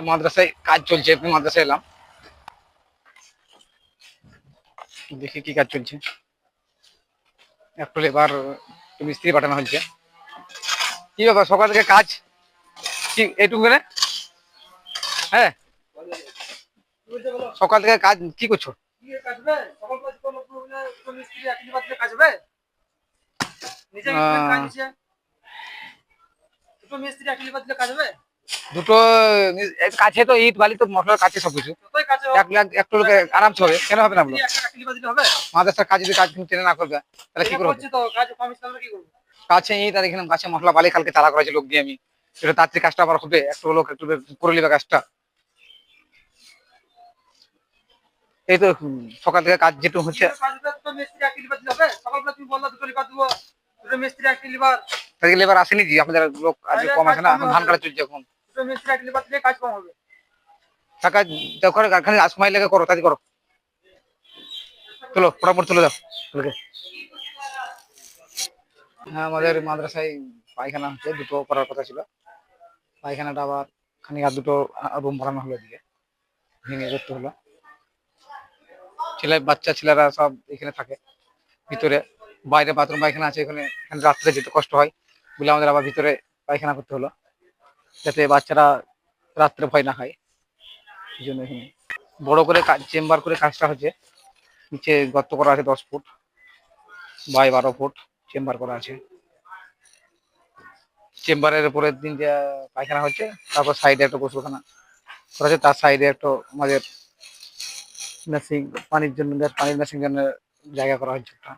মাদ্রাসায় কাজ চলছে মাদ্রাসায় এলাম। দেখি কি কাজ চলছে। একটু এবার মিস্ত্রি পাঠানো হয়েছে। কি ব্যাপার, সকাল থেকে কাজ? কি, এইটুকু করে? হ্যাঁ? সকাল থেকে কাজ, কি করছ? কাজ নি- এ কাছে তো ইট বালি তো মশলার কাছে সবকিছু। এক লাখ একটু লোকে আরামসে হবে কেন হবে না বলো? মাদ্রাসার কাজ যদি কাজ তুমি টেনে না করবে তাহলে কি করবে? কাছে ইট আর এখানে কাছে মশলা বালি কালকে তালা করেছে লোক দিয়ে আমি। এটা তাড়াতাড়ি কাজটা আবার হবে একটু লোক একটু করে নিবে কাজটা। এই তো সকাল থেকে কাজ যেটুকু হচ্ছে। তাদেরকে লেবার আসেনি জি আমাদের লোক আজকে কম আছে না? ধান কাটা চলছে এখন। টাকা দাও করে খালি সময় লেগে করো তাই করো। চলো ফটাফট চলে যাও। হ্যাঁ আমাদের মাদ্রাসায় পায়খানা হচ্ছে দুটো করার কথা ছিল। পায়খানাটা আবার খানিক আর দুটো রুম বানানো হলো এদিকে। ভেঙে করতে হলো ছেলে বাচ্চা ছেলেরা সব এখানে থাকে। ভিতরে বাইরে বাথরুম পায়খানা আছে এখানে এখানে রাত্রে যেতে কষ্ট হয়। বলে আমাদের আবার ভিতরে পায়খানা করতে হলো, যাতে বাচ্চারা রাত্রে ভয় না খায়। এই জন্য এখানে বড় করে চেম্বার করে কাজটা হচ্ছে। নিচে গর্ত করা আছে দশ ফুট, বাই বারো ফুট চেম্বার করা আছে। চেম্বারের উপরের দিন যে পায়খানা হচ্ছে, তারপর সাইডে একটা গোসলখানা করা আছে। তার সাইডে একটা আমাদের মেশিন পানির জন্য, পানির মেশিন জন্য জায়গা করা হচ্ছে একটা।